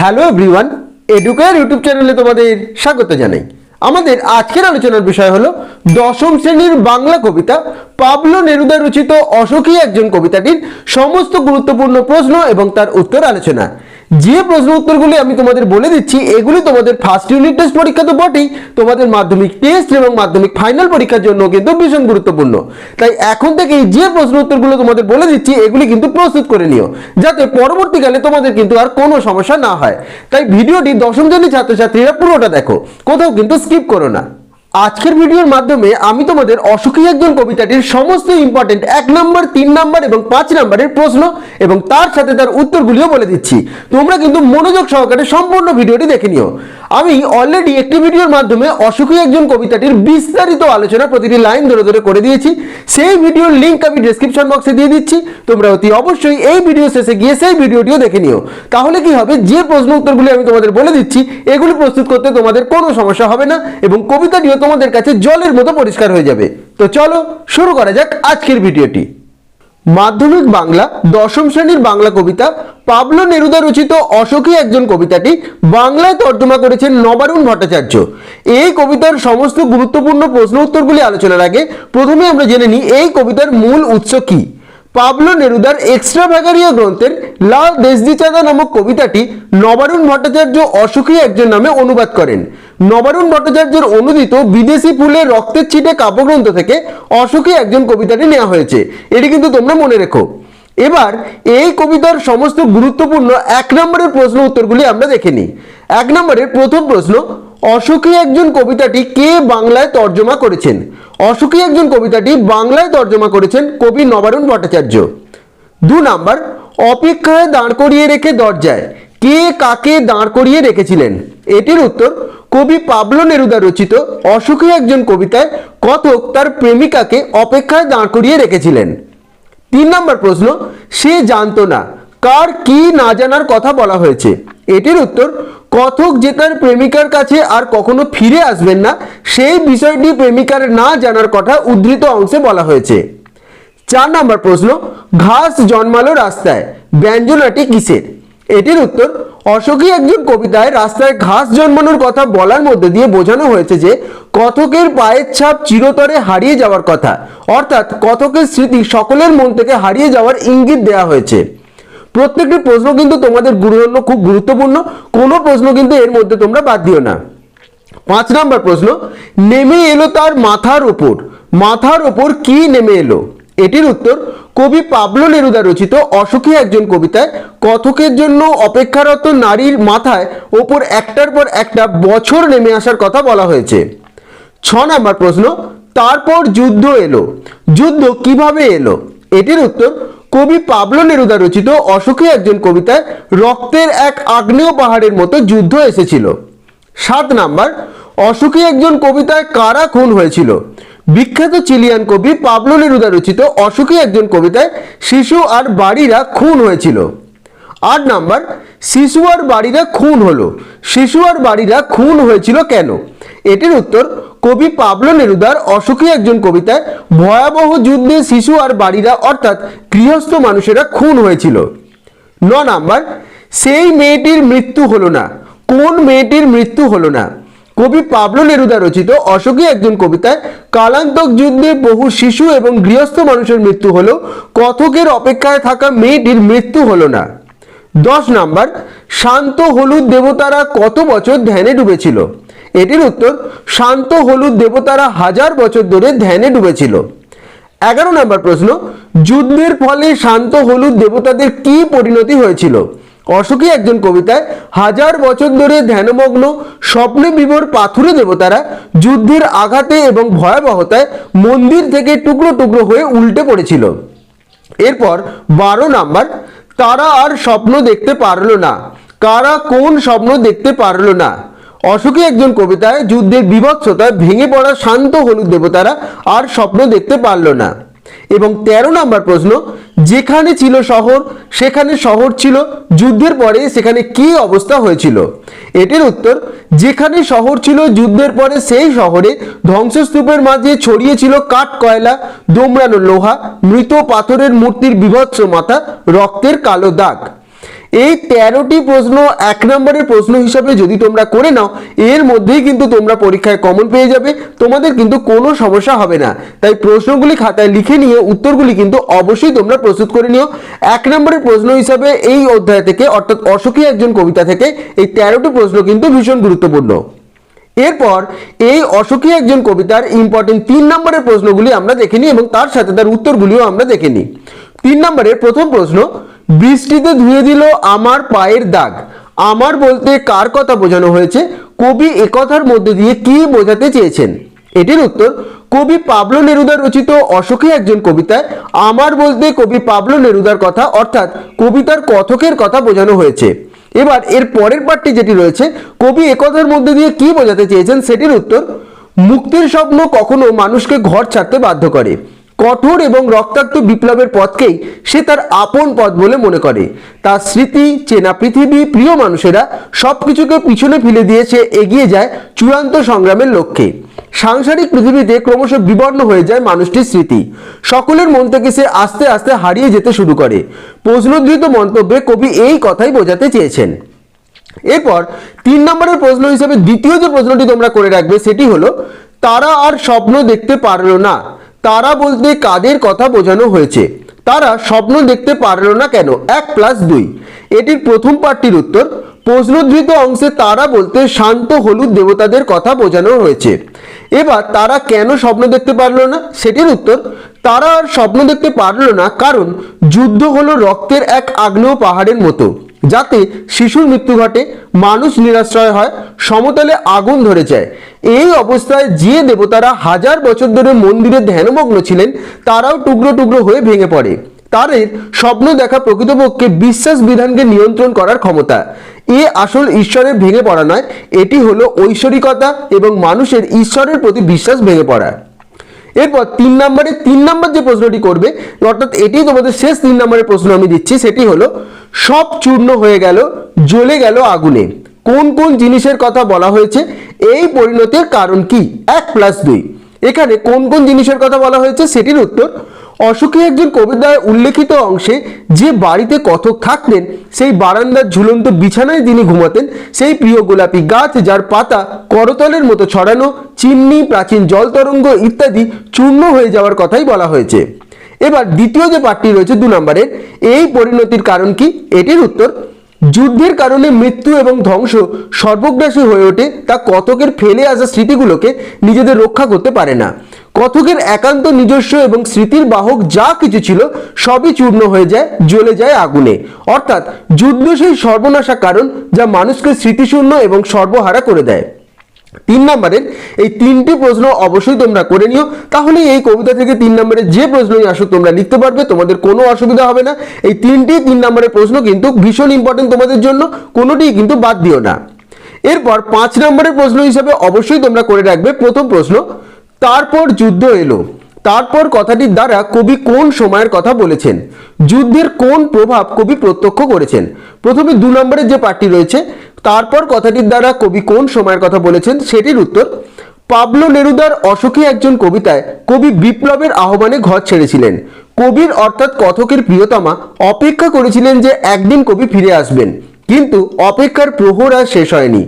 Hello everyone educare YouTube চ্যানেলে তোমাদের স্বাগত জানাই। আমাদের আজকের আলোচনার বিষয় হলো দশম শ্রেণির বাংলা কবিতা, পাবলো নেরুদা রচিত অশোকী একজন কবিতাটির সমস্ত গুরুত্বপূর্ণ প্রশ্ন এবং তার উত্তর আলোচনা। যে প্রশ্ন উত্তরগুলি আমি তোমাদের বলে দিচ্ছি, এগুলি তোমাদের ফার্স্ট ইউনিট টেস্ট পরীক্ষা তো বটেই। তোমাদের মাধ্যমিক টেস্ট এবং মাধ্যমিক ফাইনাল পরীক্ষার জন্য কিন্তু ভীষণ গুরুত্বপূর্ণ। তাই এখন থেকেই যে প্রশ্ন উত্তরগুলো তোমাদের বলে দিচ্ছি, এগুলি কিন্তু প্রস্তুত করে নিও, যাতে পরবর্তীকালে তোমাদের কিন্তু আর কোনো সমস্যা না হয়। তাই ভিডিওটি দশম শ্রেণির ছাত্রছাত্রীরা পুরোটা দেখো, কোথাও কিন্তু স্কিপ করো না। আজকের ভিডিওর মাধ্যমে আমি তোমাদের অসুখী একজন কবিতাটির সমস্ত ইম্পর্টেন্ট এক নম্বর তিন নম্বর এবং পাঁচ নম্বরের প্রশ্ন এবং তার সাথে তার উত্তরগুলিও বলে দিচ্ছি। তোমরা কিন্তু মনোযোগ সহকারে সম্পূর্ণ ভিডিওটি দেখে নিও। আমি অলরেডি একটি ভিডিওর মাধ্যমে অসুখী একজন কবিতাটির বিস্তারিত আলোচনা প্রতিটি লাইন ধরে ধরে করে দিয়েছি। সেই ভিডিওর লিঙ্ক আমি ডেসক্রিপশন বক্সে দিয়ে দিচ্ছি। তোমরা অতি অবশ্যই এই ভিডিও শেষে গিয়ে সেই ভিডিওটিও দেখে নিও। তাহলে কি হবে? যে প্রশ্ন উত্তরগুলি আমি তোমাদের বলে দিচ্ছি, এগুলি প্রস্তুত করতে তোমাদের কোনো সমস্যা হবে না এবং কবিতাটিও তোমাদের কাছে জলের মতো পরিষ্কার হয়ে যাবে। তো চলো শুরু করা যাক আজকের ভিডিওটি। মাধ্যমিক বাংলা, দশম শ্রেণির বাংলা কবিতা, পাবলো নেরুদা রচিত অসখী একজন কবিতাটি বাংলায় তর্জমা করেছেন নবারুণ ভট্টাচার্য। এই কবিতার সমস্ত গুরুত্বপূর্ণ প্রশ্ন উত্তরগুলি আলোচনার আগে প্রথমে আমরা জেনে নিই এই কবিতার মূল উৎস কী। পাবলো নেরুদার এক্সট্রা ভ্যাগারিয়া গ্রন্থের লা দেশদিচাঁদা নামক কবিতাটি নবারুণ ভট্টাচার্য অসুখী একজন নামে অনুবাদ করেন। নবারুণ ভট্টাচার্যের অনুদিত বিদেশি ফুলের রক্তের ছিটে কাব্যগ্রন্থ থেকে অসুখী একজন কবিতাটি নেওয়া হয়েছে। এটি কিন্তু তোমরা মনে রেখো। এবার এই কবিতার সমস্ত গুরুত্বপূর্ণ এক নম্বরের প্রশ্ন উত্তরগুলি আমরা দেখে নিই। এক নম্বরের প্রথম প্রশ্ন অসুখী একজন কবিতাটি কে বাংলায় তর্জমা করেছেন? অসুখী একজন কবিতাটি বাংলায় তর্জমা করেছেন কবি নবারুণ ভট্টাচার্য। দু নাম্বার, অপেক্ষায় দাঁড় করিয়ে রেখে দরজায়। কে কাকে দাঁড় করিয়ে রেখেছিলেন? এটির উত্তর কবি পাবলো নেরুদা রচিত অসুখী একজন কবিতায় কথক তার প্রেমিকাকে অপেক্ষায় দাঁড় করিয়ে রেখেছিলেন। তিন নম্বর প্রশ্ন, সে জানতো না কার কি না জানার কথা বলা হয়েছে। এটির উত্তর কথক যে তার প্রেমিকার কাছে আর কখনো ফিরে আসবেন না, সেই বিষয়টি প্রেমিকার না জানার কথা উদ্ধৃত অংশে বলা হয়েছে। চার নম্বর প্রশ্ন, ঘাস জন্মালো রাস্তায়, ব্যঞ্জনাটি কিসের? এটির উত্তর অশোকী একজন কবিতায় রাস্তায় ঘাস জন্মানোর কথা বলার মধ্যে দিয়ে বোঝানো হয়েছে যে কথকের পায়ের ছাপ চিরতরে হারিয়ে যাওয়ার কথা। অর্থাৎ কথকের স্মৃতি সকলের মন থেকে হারিয়ে যাওয়ার ইঙ্গিত দেওয়া হয়েছে। প্রত্যেকটি প্রশ্ন কিন্তু তোমাদের গুরুজন্য খুব গুরুত্বপূর্ণ। কোনো প্রশ্ন কিন্তু এর মধ্যে তোমরা বাদ দিও না। পাঁচ নম্বর প্রশ্ন, নেমে এলো তার মাথার ওপর মাথার ওপর কি নেমে এলো? এটির উত্তর, কবি পাবলো নেরুদা রচিত অসুখী একজন কবিতায়, কথকের জন্য অপেক্ষারত নারীর মাথায় ওপর একটার পর একটা বছর নেমে আসার কথা বলা হয়েছে। ছ নম্বর প্রশ্ন, তারপর যুদ্ধ এলো। যুদ্ধ কীভাবে এলো? এটির উত্তর কবি পাবলো নেরুদা রচিত অসুখী একজন কবিতায় রক্তের এক আগ্নেয় পাহাড়ের মতো যুদ্ধ এসেছিল। সাত নাম্বার, অসুখী একজন কবিতায় কারা খুন হয়েছিল? বিখ্যাত চিলিয়ান কবি পাবলো নেরুদা রচিত অসুখী একজন কবিতায় শিশু আর বাড়িরা খুন হয়েছিল। আট নাম্বার, শিশু আর বাড়িরা খুন হলো। শিশু আর বাড়িরা খুন হয়েছিল কেন? এটির উত্তর কবি পাবলো নেরুদার অসুখী একজন কবিতায় ভয়াবহ যুদ্ধে শিশু আর বাড়িরা অর্থাৎ গৃহস্থ মানুষেরা খুন হয়েছিল। ন নাম্বার, সেই মেয়েটির মৃত্যু হলো না। কোন মেয়েটির মৃত্যু হলো না? কবি পাবলো নেরুদা রচিত অশোকী একজন কবিতায় কালান্তক যুদ্ধে বহু শিশু এবং গৃহস্থ মানুষের মৃত্যু হলো, কথকের অপেক্ষায় থাকা মেয়েটির মৃত্যু হলো না। দশ নাম্বার, শান্ত হলুদ দেবতারা কত বছর ধ্যানে ডুবেছিল? এটির উত্তর, শান্ত হলুদ দেবতারা হাজার বছর ধরে ধ্যানে ডুবেছিল। এগারো নম্বর প্রশ্ন, যুদ্ধের ফলে শান্ত হলুদ দেবতাদের কি পরিণতি হয়েছিল? অশোকী একজন কবিতায়, হাজার বছর ধরে ধ্যানমগ্ন স্বপ্নে বিভোর পাথুরে দেবতারা যুদ্ধের আঘাতে এবং ভয়াবহতায় মন্দির থেকে টুকরো টুকরো হয়ে উল্টে পড়েছিল। এরপর বারো নাম্বার, তারা আর স্বপ্ন দেখতে পারল না। কারা কোন স্বপ্ন দেখতে পারল না? অশোকী একজন কবিতায় যুদ্ধের বিভৎসতায় ভেঙে পড়া শান্ত হলুদ দেবতারা আর স্বপ্ন দেখতে পারল না। এবং ১৩ নম্বর প্রশ্ন, যেখানে ছিল শহর, সেখানে শহর ছিল, যুদ্ধের পরে সেখানে কি অবস্থা হয়েছিল? এটির উত্তর, যেখানে শহর ছিল, যুদ্ধের পরে সেই শহরে ধ্বংসস্তূপের মাঝে ছড়িয়ে ছিল কাঠ কয়লা, দোমড়ানো লোহা, মৃত পাথরের মূর্তির বিভৎস মাথা, রক্তের কালো দাগ। এই তেরোটি প্রশ্ন এক নম্বরের প্রশ্ন হিসাবে যদি তোমরা করে নাও, এর মধ্যেই কিন্তু তোমরা পরীক্ষায় কমন পেয়ে যাবে। তোমাদের কিন্তু কোনো সমস্যা হবে না। তাই প্রশ্নগুলি খাতায় লিখে নিয়ে উত্তরগুলি কিন্তু অবশ্যই তোমরা প্রস্তুত করে নিও। এক নম্বরের প্রশ্ন হিসাবে এই অধ্যায় থেকে, অর্থাৎ অসুখী একজন কবিতা থেকে, এই তেরোটি প্রশ্ন কিন্তু ভীষণ গুরুত্বপূর্ণ। এরপর এই অসুখী একজন কবিতার ইম্পর্টেন্ট তিন নম্বরের প্রশ্নগুলি আমরা দেখে নিই এবং তার সাথে তার উত্তরগুলিও আমরা দেখে নিই। তিন নম্বরের প্রথম প্রশ্ন বৃষ্টিতে ধুয়ে দিল আমার পায়ের দাগ। আমার বলতে কার কথা বোঝানো হয়েছে? কবি একথার মধ্যে দিয়ে কি বোঝাতে চেয়েছেন? এটির উত্তর, কবি পাবলো নেরুদার রচিত অসুখী একজন কবিতায়, আমার বলতে কবি পাবলো নেরুদার কথা অর্থাৎ কবিতার কথকের কথা বোঝানো হয়েছে। এবার এর পরের পার্টটি যেটি রয়েছে, কবি একথার মধ্যে দিয়ে কি বোঝাতে চেয়েছেন, সেটির উত্তর, মুক্তির স্বপ্ন কখনো মানুষকে ঘর ছাড়তে বাধ্য করে। কঠোর এবং রক্তাক্ত বিপ্লবের পথকেই সে তার আপন পথ বলে মনে করে। তার স্মৃতি, চেনা পৃথিবী, প্রিয় মানুষেরা সবকিছুকে পিছনে ফেলে দিয়ে সে এগিয়ে যায় চূড়ান্ত সংগ্রামের লক্ষ্যে। সাংসারিক পৃথিবীতে ক্রমশ বিবর্ণ হয়ে যায় মানুষটির স্মৃতি। সকলের মন থেকে সে আস্তে আস্তে হারিয়ে যেতে শুরু করে। প্রশ্নোদ্ধৃত মন্তব্যে কবি এই কথাই বোঝাতে চেয়েছেন। এরপর তিন নম্বরের প্রশ্ন হিসেবে দ্বিতীয় যে প্রশ্নটি তোমরা করে রাখবে সেটি হলো, তারা আর স্বপ্ন দেখতে পারল না। তারা বলতে কাদের কথা বোঝানো হয়েছে? তারা স্বপ্ন দেখতে পারল না কেন? এক প্লাস দুই। এটির প্রথম পার্টির উত্তর প্রশ্নধৃত অংশে তারা বলতে শান্ত হলুদ দেবতাদের কথা বোঝানো হয়েছে। এবার তারা কেন স্বপ্ন দেখতে পারল না? সেটির উত্তর, তারা আর স্বপ্ন দেখতে পারল না কারণ যুদ্ধ হলো রক্তের এক আগ্নেয় পাহাড়ের মতো। যাতে শিশুর মৃত্যু ঘটে, মানুষ নিরাশ্রয় হয়, সমতলে আগুন ধরে যায় এই অবস্থায় যে দেবতারা হাজার বছর ধরে মন্দিরে ধ্যানমগ্ন ছিলেন, তারাও টুকরো টুকরো হয়ে ভেঙে পড়ে। তাদের স্বপ্ন দেখা প্রকৃতপক্ষে বিশ্বাস বিধানকে নিয়ন্ত্রণ করার ক্ষমতা। এ আসল ঈশ্বরের ভেঙে পড়া নয়, এটি হলো ঐশ্বরিকতা এবং মানুষের ঈশ্বরের প্রতি বিশ্বাস ভেঙে পড়া। এরপর তিন নম্বরে, তিন নম্বর যে প্রশ্নটি করবে, অর্থাৎ এটি তোমাদের শেষ তিন নম্বরের প্রশ্ন আমি দিচ্ছি, সেটি হলো, সব চূর্ণ হয়ে গেল, জ্বলে গেল আগুনে। কোন কোন জিনিসের কথা বলা হয়েছে? এই পরিণতির কারণ কি? এক প্লাস দুই। এখানে কোন কোন জিনিসের কথা বলা হয়েছে? সেটির উত্তর অসুখী একজন কবিতায় উল্লেখিত অংশে যে বাড়িতে কথক থাকতেন, সেই বারান্দার ঝুলন্ত বিছানায় তিনি ঘুমাতেন। সেই প্রিয় গোলাপি গাছ যার পাতা করতলের মতো ছড়ানো, চিমনি, প্রাচীন জল তরঙ্গ ইত্যাদি চূর্ণ হয়ে যাওয়ার কথাই বলা হয়েছে। এবার দ্বিতীয় যে পাঠটি রয়েছে দু নম্বরের, এই পরিণতির কারণ কি? এটির উত্তর, যুদ্ধের কারণে মৃত্যু এবং ধ্বংস সর্বগ্রাসী হয়ে ওঠে, তা কতকের ফেলে আসা স্মৃতিগুলোকে নিজেদের রক্ষা করতে পারে না। কথকের একান্ত নিজস্ব এবং স্মৃতির বাহক যা কিছু ছিল, সবই চূর্ণ হয়ে যায়, জ্বলে যায় আগুনে। অর্থাৎ যুদ্ধ সেই সর্বনাশা কারণ যা মানুষকে স্মৃতিশূন্য এবং সর্বহারা করে দেয়। তিন নম্বরের, এই তিনটি প্রশ্ন অবশ্যই তোমরা করে নিও। তাহলে এই কবিতা থেকে তিন নম্বরের যে প্রশ্নই আসুক, তোমরা লিখতে পারবে, তোমাদের কোনো অসুবিধা হবে না। এই তিনটি তিন নম্বরের প্রশ্ন কিন্তু ভীষণ ইম্পর্টেন্ট তোমাদের জন্য কোনোটিই কিন্তু বাদ দিও না। এরপর পাঁচ নম্বরের প্রশ্ন হিসাবে অবশ্যই তোমরা করে রাখবে। প্রথম প্রশ্ন তারপর যুদ্ধ এলো। তারপর কথাটির দ্বারা কবি কোন সময়ের কথা বলেছেন? যুদ্ধের কোন প্রভাব কবি প্রত্যক্ষ করেছেন? প্রথমে দু নম্বরের যে পার্টি রয়েছে, তারপর কথাটির দ্বারা কবি কোন সময়ের কথা বলেছেন সেটির উত্তর, পাবলো নেরুদার অসুখী একজন কবিতায় কবি বিপ্লবের আহ্বানে ঘর ছেড়েছিলেন। কবির অর্থাৎ কথকের প্রিয়তমা অপেক্ষা করেছিলেন যে একদিন কবি ফিরে আসবেন। কিন্তু অপেক্ষার প্রহর আর শেষ হয়নি।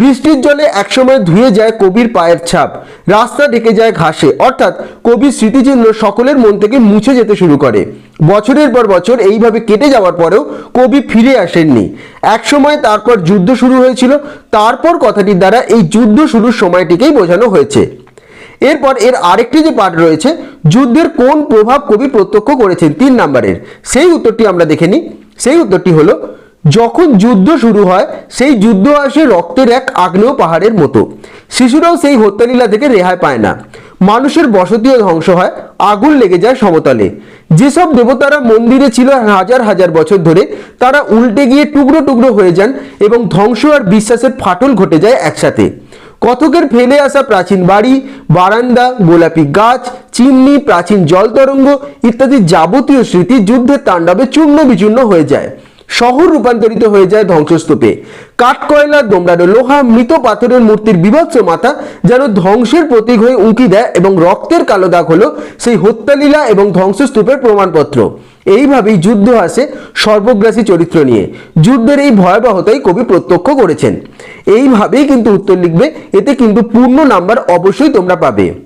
বৃষ্টির জলে একসময় ধুয়ে যায় কবির পায়ের ছাপ, রাস্তা ঢেকে যায় ঘাসে। অর্থাৎ কবির স্মৃতিচিহ্ন সকলের মন থেকে মুছে যেতে শুরু করে। বছরের পর বছর এইভাবে কেটে যাওয়ার পরেও কবি ফিরে আসেননি। একসময় তারপর যুদ্ধ শুরু হয়েছিল, তারপর কথাটির দ্বারা এই যুদ্ধ শুরুর সময়টিকেই বোঝানো হয়েছে। এরপর এর আরেকটি যে পার্ট রয়েছে, যুদ্ধের কোন প্রভাব কবি প্রত্যক্ষ করেছেন তিন নম্বরের। সেই উত্তরটি আমরা দেখে নিই। সেই উত্তরটি হলো যখন যুদ্ধ শুরু হয়, সেই যুদ্ধ আসে রক্তের এক আগ্নেয় পাহাড়ের মতো। শিশুরাও সেই হত্যালীলা থেকে রেহাই পায় না। মানুষের বসতিও ধ্বংস হয়, আগুন লেগে যায় সমতলে। যেসব দেবতারা মন্দিরে ছিল হাজার হাজার বছর ধরে, তারা উল্টে গিয়ে টুকরো টুকরো হয়ে যান এবং ধ্বংস আর বিশ্বাসের ফাটল ঘটে যায় একসাথে। কথকের ফেলে আসা প্রাচীন বাড়ি, বারান্দা, গোলাপি গাছ, চিমনি, প্রাচীন জল তরঙ্গ ইত্যাদি যাবতীয় স্মৃতি যুদ্ধের তাণ্ডবে চূর্ণ বিচূর্ণ হয়ে যায়। শহর রূপান্তরিত হয়ে যায় ধ্বংসস্তূপে। কাঠকয়লা দোমড়ানো লোহা, মৃত পাথরের মূর্তির বিভৎস মাথা যেন ধ্বংসের প্রতীক হয়ে উঁকি দেয় এবং রক্তের কালো দাগ হলো সেই হত্যালীলা এবং ধ্বংসস্তূপের প্রমাণপত্র। এইভাবেই যুদ্ধ আসে সর্বগ্রাসী চরিত্র নিয়ে। যুদ্ধের এই ভয়াবহতাই কবি প্রত্যক্ষ করেছেন। এইভাবেই কিন্তু উত্তর লিখবে, এতে কিন্তু পূর্ণ নাম্বার অবশ্যই তোমরা পাবে।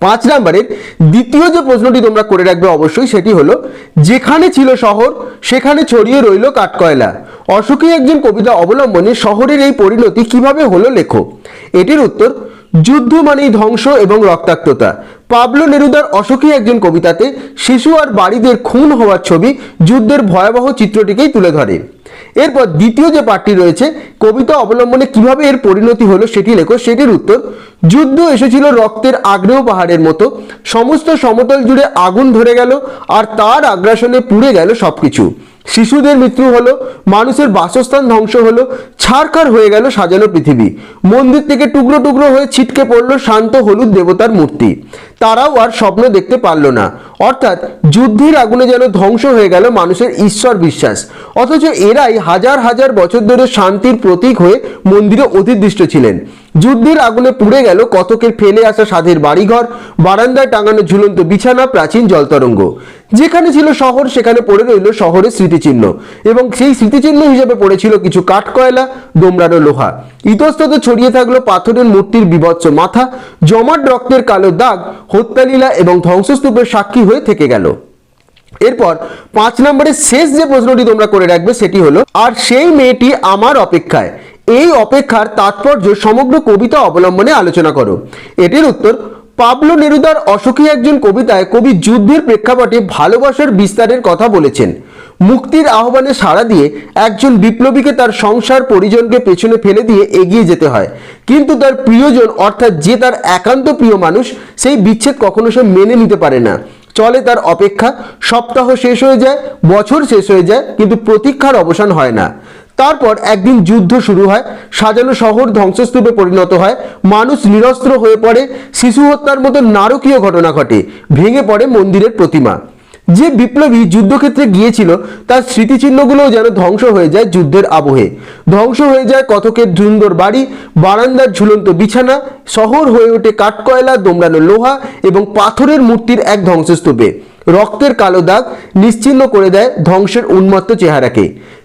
পাঁচ নাম্বারের দ্বিতীয় যে প্রশ্নটি তোমরা করে রাখবে অবশ্যই সেটি হলো, যেখানে ছিল শহর, সেখানে ছড়িয়ে রইল কাঠকয়লা। অশোকী একজন কবিতা অবলম্বনে শহরের এই পরিণতি কীভাবে হলো লেখো? এটির উত্তর, যুদ্ধ মানেই ধ্বংস এবং রক্তাক্ততা। পাবলো নেরুদার অশোকী একজন কবিতাতে, শিশু আর বাড়িদের খুন হওয়ার ছবি যুদ্ধের ভয়াবহ চিত্রটিকেই তুলে ধরে। এরপর দ্বিতীয় যে পাঠটি রয়েছে, কবিতা অবলম্বনে কীভাবে এর পরিণতি হলো সেটি লেখো। সেটির উত্তর, যুদ্ধ এসেছিল রক্তের আগ্নেয় পাহাড়ের মতো। সমস্ত সমতল জুড়ে আগুন ধরে গেল আর তার আগ্রাসনে পুড়ে গেল সবকিছু। শিশুদের মৃত্যু হলো, মানুষের বাসস্থান ধ্বংস হলো ছাড়খার হয়ে গেল সাজানো পৃথিবী। মন্দির থেকে টুকরো টুকরো হয়ে ছিটকে পড়ল শান্ত হলুদ দেবতার মূর্তি। তারাও আর স্বপ্ন দেখতে পারল না। অর্থাৎ যুদ্ধের আগুনে যেন ধ্বংস হয়ে গেল মানুষের ঈশ্বর বিশ্বাস। অথচ এরাই হাজার হাজার বছর ধরে শান্তির প্রতীক হয়ে মন্দিরে অধিদৃষ্ট ছিলেন। যুদ্ধের আগুনে পুড়ে গেল কতকের ফেলে আসা সাধের বাড়িঘর, বারান্দায় টাঙানো ঝুলন্ত বিছানা, প্রাচীন জলতরঙ্গ। যেখানে ছিল শহর, সেখানে পড়ে রইল শহরের স্মৃতিচিহ্ন। এবং সেই স্মৃতিচিহ্ন হিসেবে পড়েছিল কিছু কাঠকয়লা, দোমড়ানো লোহা। ইতস্তত ছড়িয়ে থাকল পাথরের মূর্তির বিভৎস মাথা, জমাট রক্তের কালো দাগ হত্যালীলা এবং ধ্বংসস্তূপের সাক্ষী হয়ে থেকে গেল। এরপর পাঁচ নম্বরের শেষ যে প্রশ্নটি তোমরা করে রাখবে সেটি হলো, আর সেই মেয়েটি আমার অপেক্ষায়? এই অপেক্ষার তাৎপর্য সমগ্র কবিতা অবলম্বনে আলোচনা করো। এটির উত্তর পাবলো নেরুদার অসুখী একজন কবিতায় কবি যুদ্ধের প্রেক্ষাপটে ভালোবাসার বিস্তারের কথা বলেছেন। মুক্তির আহ্বানে সাড়া দিয়ে একজন বিপ্লবীকে তার সংসার পরিজনকে পেছনে ফেলে দিয়ে এগিয়ে যেতে হয়। কিন্তু তার প্রিয়জন, অর্থাৎ যে তার একান্ত প্রিয় মানুষ, সেই বিচ্ছেদ কখনো সে মেনে নিতে পারে না। চলে তার অপেক্ষা, সপ্তাহ শেষ হয়ে যায়, বছর শেষ হয়ে যায়, কিন্তু প্রতীক্ষার অবসান হয় না। তারপর একদিন যুদ্ধ শুরু হয়। সাজানো শহর ধ্বংসস্তূপে পরিণত হয়। মানুষ নিরস্ত্র হয়ে পড়ে। শিশু হত্যার মতো নারকীয় ঘটনা ঘটে। ভেঙে পড়ে মন্দিরের প্রতিমা। যে বিপ্লবী যুদ্ধক্ষেত্রে গিয়েছিল, তার স্মৃতিচিহ্নগুলোও যেন ধ্বংস হয়ে যায় যুদ্ধের আবহে। ধ্বংস হয়ে যায় কতকের ধুন্দর বাড়ি, বারান্দার ঝুলন্ত বিছানা, শহর হয়ে ওঠে কাঠকয়লা, দোমড়ানো লোহা এবং পাথরের মূর্তির এক ধ্বংসস্তূপে। রক্তের কালো দাগ নিশ্চিহ্ন করে দেয় ধ্বংসের উন্মত্ত চেহারাকে।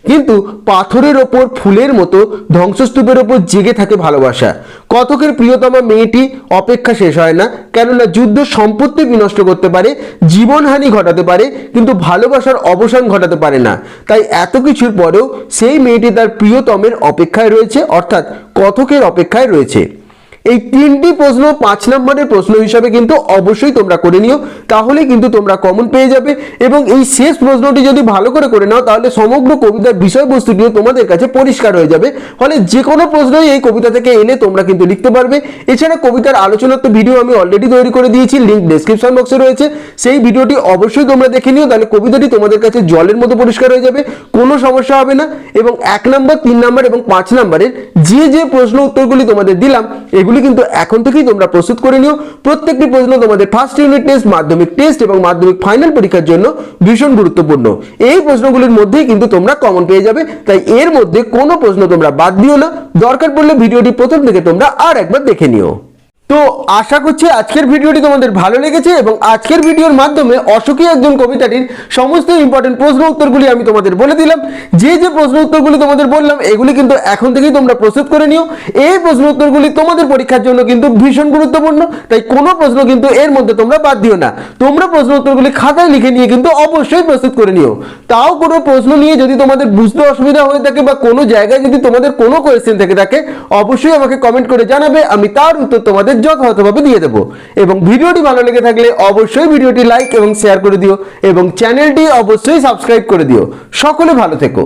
কিন্তু পাথরের ওপর ফুলের মতো ধ্বংসস্তূপের ওপর জেগে থাকে ভালোবাসা। কতকের প্রিয়তমা মেয়েটি অপেক্ষা শেষ হয় না, কেননা যুদ্ধ সম্পত্তি বিনষ্ট করতে পারে, জীবনহানি ঘটাতে পারে, কিন্তু ভালোবাসার অবসান ঘটাতে পারে না। তাই এত কিছুর পরেও সেই মেয়েটি তার প্রিয়তমের অপেক্ষায় রয়েছে, অর্থাৎ কতকের অপেক্ষায় রয়েছে? এই তিনটি প্রশ্ন পাঁচ নম্বরের প্রশ্ন হিসাবে কিন্তু অবশ্যই তোমরা করে নিও তাহলে কিন্তু তোমরা কমন পেয়ে যাবে। এবং এই শেষ প্রশ্নটি যদি ভালো করে করে নাও, তাহলে সমগ্র কবিতার বিষয়বস্তুটিও তোমাদের কাছে পরিষ্কার হয়ে যাবে। ফলে যে কোনো প্রশ্নই এই কবিতা থেকে এনে তোমরা কিন্তু লিখতে পারবে। এছাড়া কবিতার আলোচনার তো ভিডিও আমি অলরেডি তৈরি করে দিয়েছি লিঙ্ক ডেসক্রিপশন বক্সে রয়েছে। সেই ভিডিওটি অবশ্যই তোমরা দেখে নিও, তাহলে কবিতাটি তোমাদের কাছে জলের মতো পরিষ্কার হয়ে যাবে, কোনো সমস্যা হবে না। এবং এক নম্বর, তিন নম্বর এবং পাঁচ নম্বরের যে যে প্রশ্ন উত্তরগুলি তোমাদের দিলাম, এগুলি কিন্তু এখন থেকেই তোমরা প্রস্তুত করে নিও। প্রত্যেকটি প্রশ্ন তোমাদের ফার্স্ট ইউনিট টেস্ট মাধ্যমিক টেস্ট এবং মাধ্যমিক ফাইনাল পরীক্ষার জন্য ভীষণ গুরুত্বপূর্ণ। এই প্রশ্নগুলির মধ্যেই কিন্তু তোমরা কমন পেয়ে যাবে। তাই এর মধ্যে কোনো প্রশ্ন তোমরা বাদ দিও না। দরকার পড়লে ভিডিওটি প্রথম থেকে তোমরা আর একবার দেখে নিও। তো আশা করছি আজকের ভিডিওটি তোমাদের ভালো লেগেছে এবং আজকের ভিডিওর মাধ্যমে অশোকী একজন কবিতাটির সমস্ত ইম্পর্টেন্ট প্রশ্ন উত্তরগুলি আমি তোমাদের বলে দিলাম। যে যে প্রশ্ন উত্তরগুলি তোমাদের বললাম, এগুলি কিন্তু এখন থেকেই তোমরা প্রস্তুত করে নিও। এই প্রশ্ন উত্তরগুলি তোমাদের পরীক্ষার জন্য কিন্তু ভীষণ গুরুত্বপূর্ণ, তাই কোনো প্রশ্ন কিন্তু এর মধ্যে তোমরা বাদ দিও না। তোমরা প্রশ্ন উত্তরগুলি খাতায় লিখে নিয়ে কিন্তু অবশ্যই প্রস্তুত করে নিও। তাও কোনো প্রশ্ন নিয়ে যদি তোমাদের বুঝতে অসুবিধা হয়ে থাকে বা কোনো জায়গায় যদি তোমাদের কোনো কোয়েশ্চেন থেকে থাকে, অবশ্যই আমাকে কমেন্ট করে জানাবে, আমি তার উত্তর তোমাদের যথাযথভাবে দিয়ে দেবো। এবং ভিডিওটি ভালো লেগে থাকলে অবশ্যই ভিডিওটি লাইক এবং শেয়ার করে দিও এবং চ্যানেলটি অবশ্যই সাবস্ক্রাইব করে দিও। সকলে ভালো থেকো।